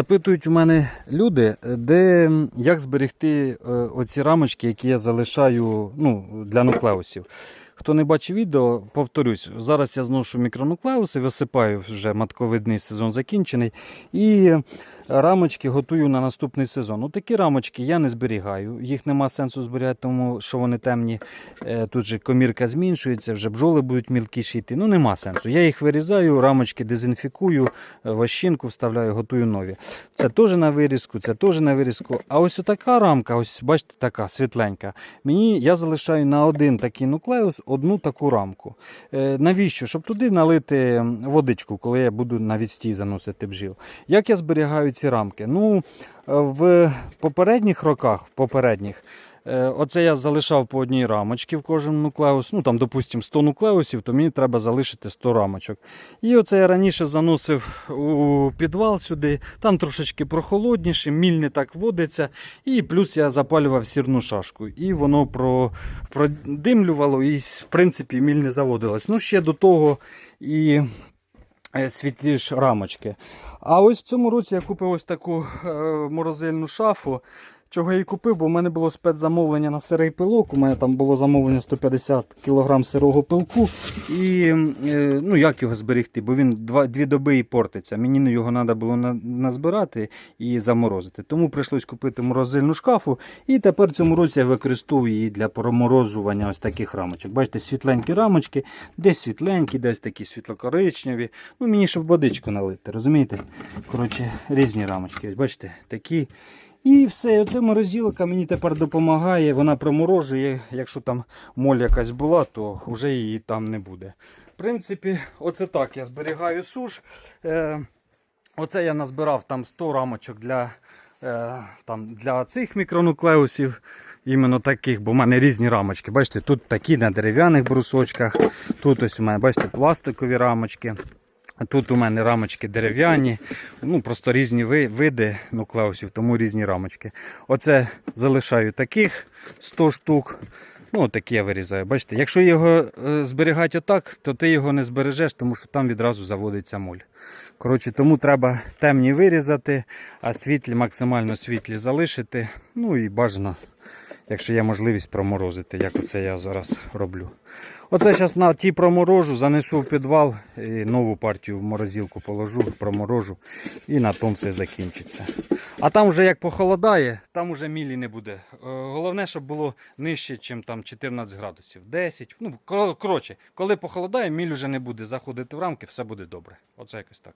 Запитують у мене люди, де як зберегти е, оці рамочки, які я залишаю ну, для нуклеусів. Хто не бачив відео, повторюсь, зараз я зношу мікронуклеуси, висипаю вже матковидний сезон закінчений. І рамочки готую на наступний сезон. Ну, такі рамочки я не зберігаю. Їх нема сенсу зберігати, тому що вони темні. Е, Тут же комірка зменшується, вже бджоли будуть мілкіші йти. Ну нема сенсу. Я їх вирізаю, рамочки дезінфікую, е, вощинку вставляю, готую нові. Це теж на вирізку, це теж на вирізку. А ось така рамка, ось бачите, така світленька. Мені я залишаю на один такий нуклеус одну таку рамку. Е, навіщо? Щоб туди налити водичку, коли я буду на відстій заносити бджіл. Як я зберігаю ці рамки? Ну, е, в попередніх роках, попередніх, е, оце я залишав по одній рамочці в кожен нуклеус. Ну там, допустимо, 100 нуклеусів, то мені треба залишити 100 рамочок. І оце я раніше заносив у підвал сюди, там трошечки прохолодніше, міль не так водиться. І плюс я запалював сірну шашку. І воно про, продимлювало, і в принципі міль не заводилась. Ну, ще до того і е, світлі ж рамочки. А ось в цьому році я купив ось таку е, морозильну шафу. Чого я її купив, бо в мене було спецзамовлення на сирий пилок. У мене там було замовлення 150 кг сирого пилку. І е, ну, як його зберегти? Бо він два, дві доби і портиться. Мені його треба було на, назбирати і заморозити. Тому прийшлось купити морозильну шкафу. І тепер цьому році я використовую її для проморожування ось таких рамочок. Бачите, світленькі рамочки, десь світленькі, десь такі світлокоричневі. Ну, мені щоб водичку налити, розумієте? Коротше, різні рамочки. Ось бачите, такі. І все, оце морозилка мені тепер допомагає. Вона проморожує. Якщо там моль якась була, то вже її там не буде. В принципі, оце так я зберігаю суш. Е, оце я назбирав там 100 рамочок для, е, там, для цих мікронуклеусів. Іменно таких, бо в мене різні рамочки. Бачите, тут такі на дерев'яних брусочках. Тут ось у мене, бачите, пластикові рамочки. Тут у мене рамочки дерев'яні, ну просто різні види нуклеусів, тому різні рамочки. Оце залишаю таких 100 штук. Ну, такі я вирізаю. Бачите, якщо його е, зберігати отак, то ти його не збережеш, тому що там відразу заводиться моль. Коротше, тому треба темні вирізати, а світлі, максимально світлі залишити. Ну і бажано, якщо є можливість проморозити, як оце я зараз роблю. Оце зараз на ті проморожу, занесу в підвал, і нову партію в морозилку положу, проморожу і на тому все закінчиться. А там вже як похолодає, там вже мілі не буде. Е, Головне, щоб було нижче, ніж там 14 градусів. 10. Ну, коротше, коли похолодає, міль вже не буде заходити в рамки, все буде добре. Оце якось так.